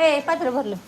ए पात्र भरलं.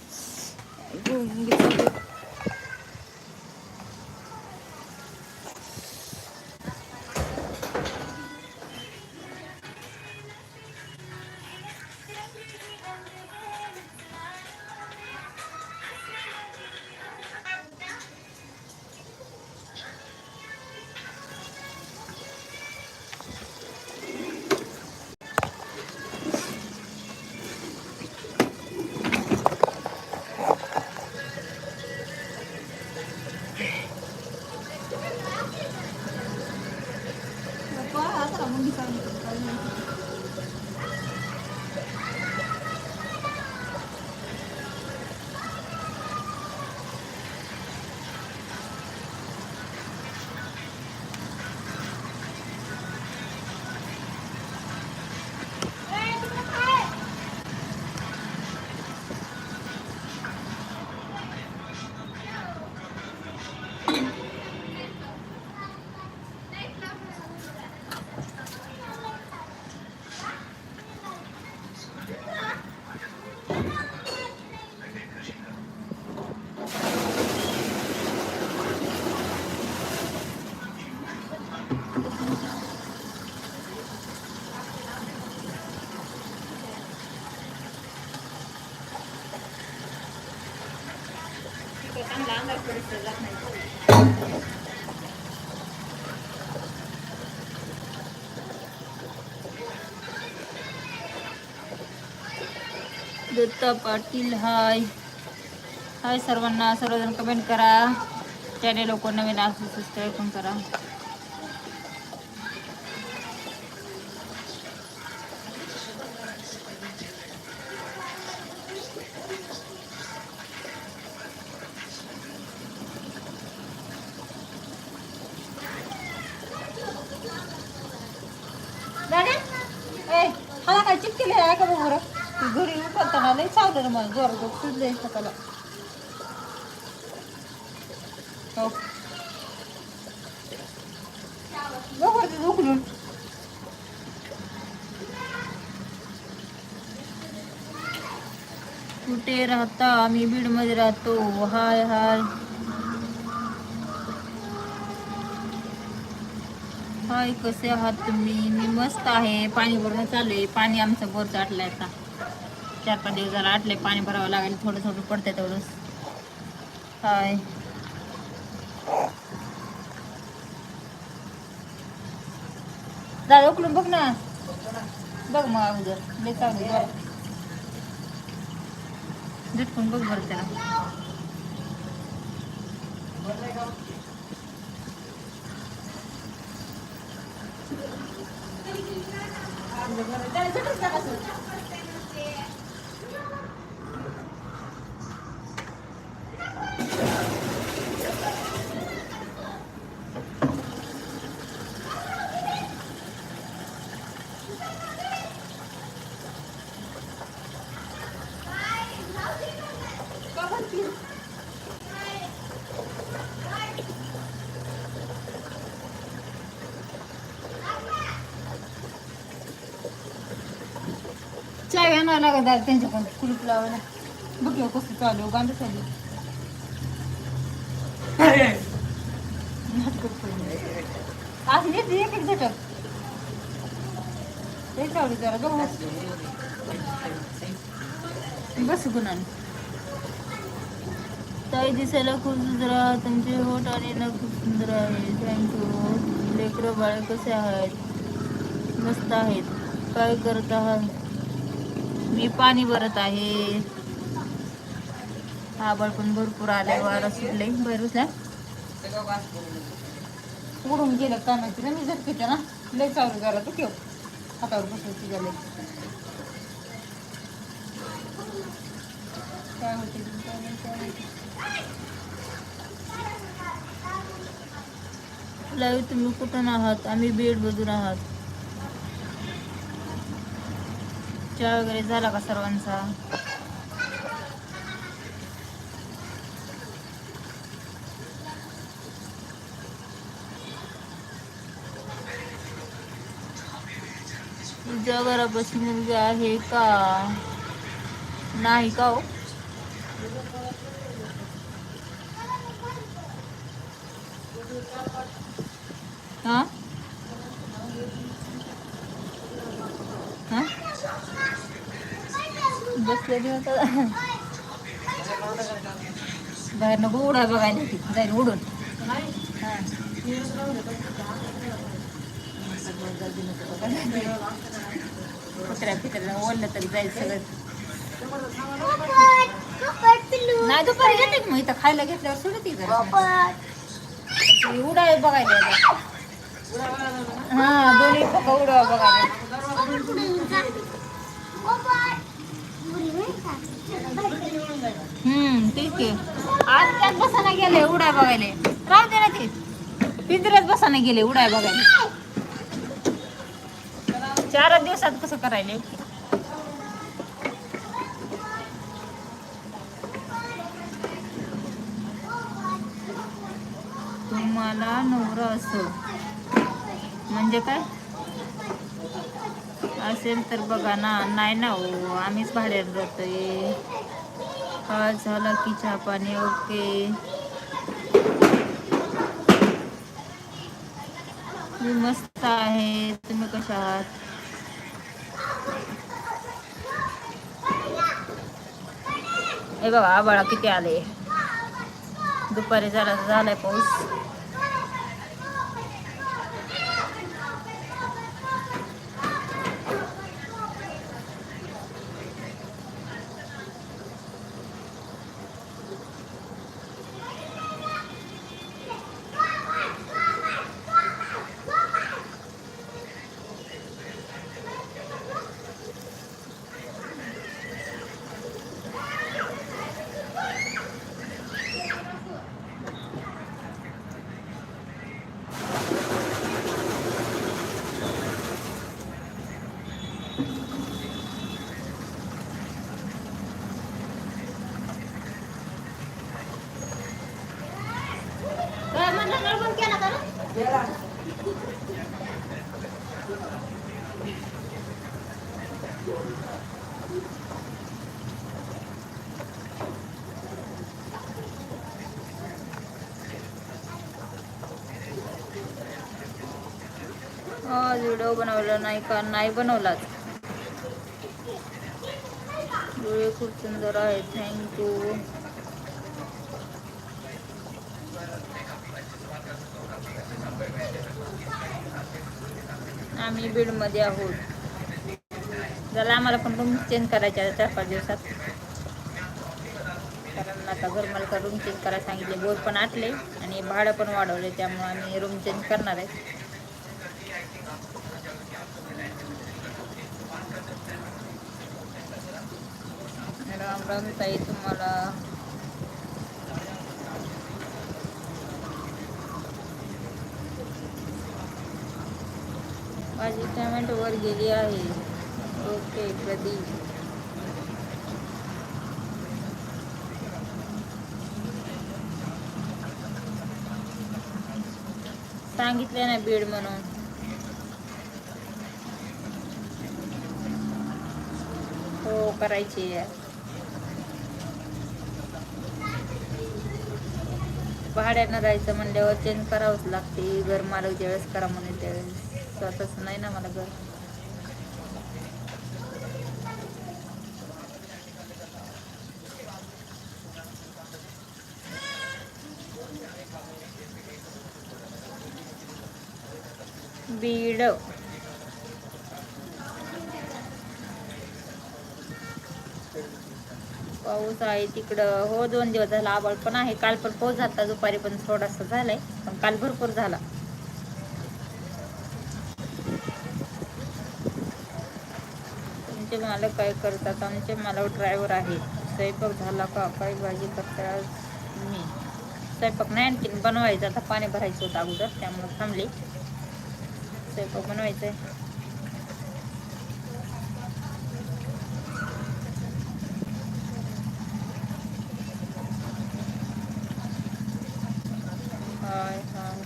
दत्ता पाटील हाय. हाय सर्वांना. सर्वजण कमेंट करा. चॅनेल लोक नवीन असू सबस्क्राईब पण करा दादा ए हा काय चिपकेले आहे का बघ बरं ती घरी उठवताना लई चावलं ना मला जोर जोर सुजले सकाळला हो बघ बरं कुठे राहता आम्ही बीडमध्ये राहतो हाय हाय हाय कसे आहात तुम्ही मी मस्त आहे पाणी भरणं चालू आहे पाणी आमचं बोरचं आटलंय आता चार पाच दिवस झाला आटले पाणी भरावं लागेल थोडं थोडं पडतंय तेवढंच. हाय. दादा उकलून बघ ना. बघ मग अगोदर. लय चांगलं झटकून बघ बरं त्याला. चाय आणावं लागत दादा त्यांच्याकडून? कुलूप लावायला. बघ ह्यो कसं चालू गांड चालू नाटकं पडली. येते एक एक झटक. ते चावली जरा बघ. बस गुणाने ताई दिसायला खूप सुंदर आहात तुमचे होट आणि नख खूप सुंदर आहे. थँक्यू लेकरं बाळे कसे आहेत? मस्त आहेत. काय करत आहात? मी पाणी भरत आहे. आबळ पण भरपूर आले वारा सुटले बाहेर उडून गेलं काय माहिती ना मी झटकेते ना. लय चालू झाला तू ठेव. हातावर बसलं तुझ्या काय होते लाईव्ह तुम्ही कुठून आहात आम्ही बीड बजून आहात. चहा वगैरे झाला का सर्वांचा? तुझ्या घरापाशी मुलगी आहे का? नाही का हो? हां? बसलेली होतं बाहेर नको उडा बघायला ती जाईल उडून कुत्र्या पित्र्या ओढलं तरी जाईल सगळं. नाही दुपारी घेते मग इथं खायला घेतल्यावर सोडत ती उडाय बघायला हा दोन्ही पक्का उडवा बघायला. हम्म तेच की. आज त्यात बसायला गेले उडाय बघायला. राहू दे ना ते. पिंजऱ्यात बसायला गेले उडाय बघायला. चार दिवसात कसं करायले? तुम्हाला नवरा असो. म्हणजे काय? असेल तर बघा ना. नाही ना हो आम्हीच भाड्यात जातोय. हा झाला की चहा पाणी ओके. मी मस्त आहे. तुम्ही कशा आहात? हे बघा आबाळा किती आले. दुपारी जरा झालाय पाऊस. व्हिडिओ बनवला नाही का? नाही बनवलाच. डोळे खूप सुंदर आहे थँक्यू आम्ही बीडमध्ये आहोत. जरा आम्हाला पण रूम चेंज करायच्या आहे चार पाच दिवसात. कारण आता घर मला रूम चेंज करायला सांगितले. बोर पण आटले आणि भाडं पण वाढवले त्यामुळे आम्ही रूम चेंज करणार आहे. राम राम ताई तुम्हाला माझी वर गेली आहे. ओके प्रदीप. सांगितले ना बीड म्हणून. हो करायची आहे. भाड्यानं जायचं म्हणल्यावर चेंज करावंच लागते. घर मालक ज्यावेळेस करा म्हणे त्यावेळेस. स्वतःच नाही ना मला घर. बीड. पाऊस आहे तिकडं. हो दोन दिवस झाला आबाळ पण आहे. काल पण पाऊस झाला. दुपारी पण थोडासा झालाय. पण काल भरपूर झाला. तुमचे मालक काय करतात? आमचे मालक ड्रायव्हर आहे स्वयंपाक झाला का? काही भाजी करता मी. स्वयंपाक नाही आणखीन बनवायचं. आता पाणी भरायचं होतं अगोदर त्यामुळे थांबले. स्वयंपाक बनवायचं आहे हाय हाय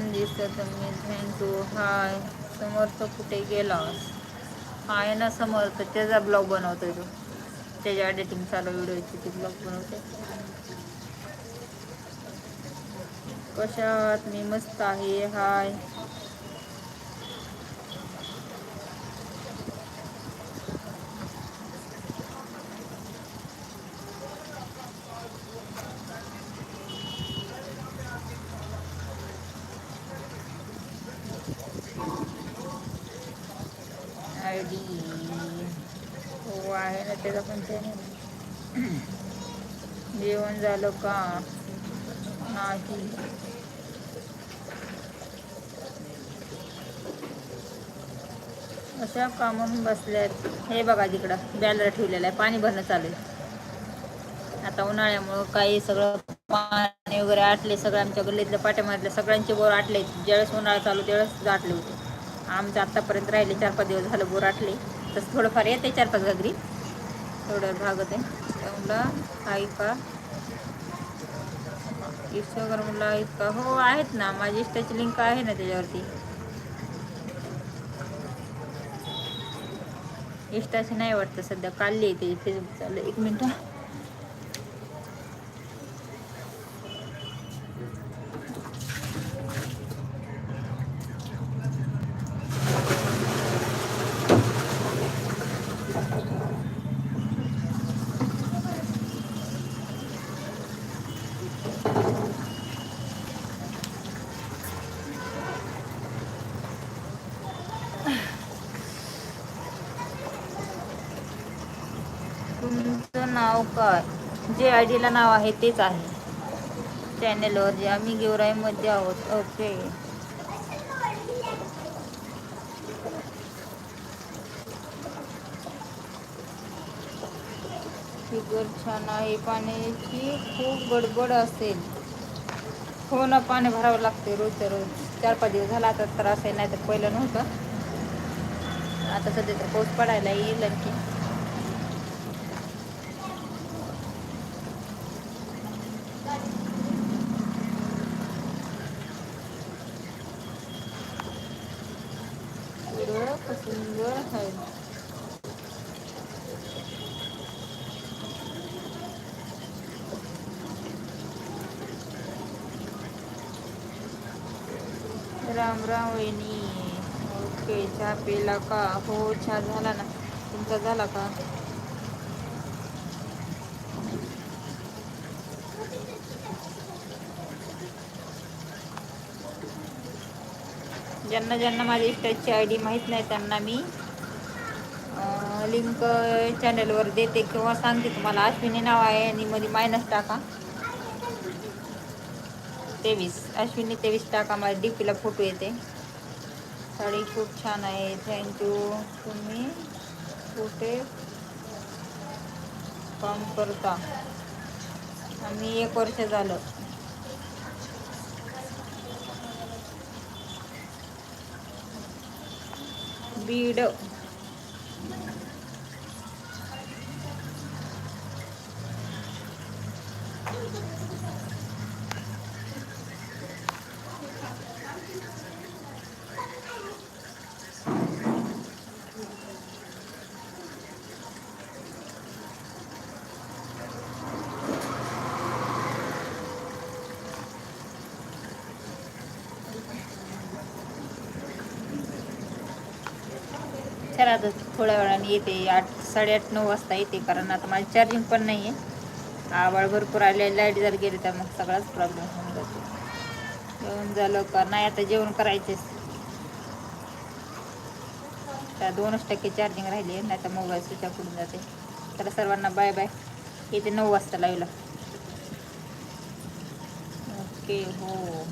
छान दिसत मी थँक्यू हाय समर्थ कुठे गेलास? आहे ना समर्थ त्याचा ब्लॉग बनवतोय तो. त्याच्या एडिटिंग चालू व्हिडिओची ती ब्लॉग बनवते. कशात? मी मस्त आहे हाय आय डी त्याचा पण जेवण झालं का? नाही. अशा कामून बसल्यात. हे बघा तिकडं बॅलर ठेवलेलं आहे. पाणी भरणं चालू आहे. आता उन्हाळ्यामुळं काही सगळं पाणी वगैरे आटले सगळं आमच्या गल्लीतल्या पाट्यामधल्या सगळ्यांचे बोर आटले. ज्यावेळेस उन्हाळा चालू त्यावेळेस आटले होते. आमचं आत्तापर्यंत राहिले चार पाच दिवस झालं बोर आटले. तसं थोडंफार येते चार पाच घागरी. थोड्या भागत आहे त्यामुळं आहे का? इंस्टाग्रामला आहेत का? हो आहेत ना. माझी इंस्टाची लिंक आहे ना त्याच्यावरती. इंस्टाची नाही वाटतं सध्या. काढली आहे त्याची फेसबुक चालू. एक मिनटं तुमचं नाव काय जे आय डीला नाव आहे तेच आहे. चॅनेलवर जे आम्ही गेवराईमध्ये आहोत. ओके. फिगर छान आहे पाण्याची. खूप गडबड असेल. हो ना पाणी भरावं लागते रोजच्या रोज. चार पाच दिवस झाला आता त्रास आहे नाही तर पहिलं नव्हतं. आता सध्या तर पाऊस पडायला येईल आणखी एवढं सुंदर आहे राम राम वहिनी. ओके चहा पिला का? हो चहा झाला ना. तुमचा झाला का? ज्यांना ज्यांना माझी इंस्टाची आय डी माहीत नाही त्यांना मी लिंक चॅनलवर देते किंवा सांगते तुम्हाला. अश्विनी नाव आहे आणि मध्ये मायनस टाका. तेवीस. अश्विनी तेवीस टाका माझ्या डी पीला फोटो येते. साडी खूप छान आहे. थँक्यू तुम्ही कुठे? काम करता. आम्ही एक वर्ष झालं. बीड. चला आता थोड्या वेळाने येते आठ साडेआठ नऊ वाजता येते कारण आता माझी चार्जिंग पण नाही आहे आवड भरपूर आले लाइट जर गेली तर मग सगळाच प्रॉब्लेम होऊन जातो. जेवण झालं का? नाही आता जेवण करायचेच त्या दोनच टक्के चार्जिंग राहिली आहे नाही तर मोबाईल स्विच ऑफ करून जाते. तर सर्वांना बाय बाय येते नऊ वाजता लाईव्हला ओके हो.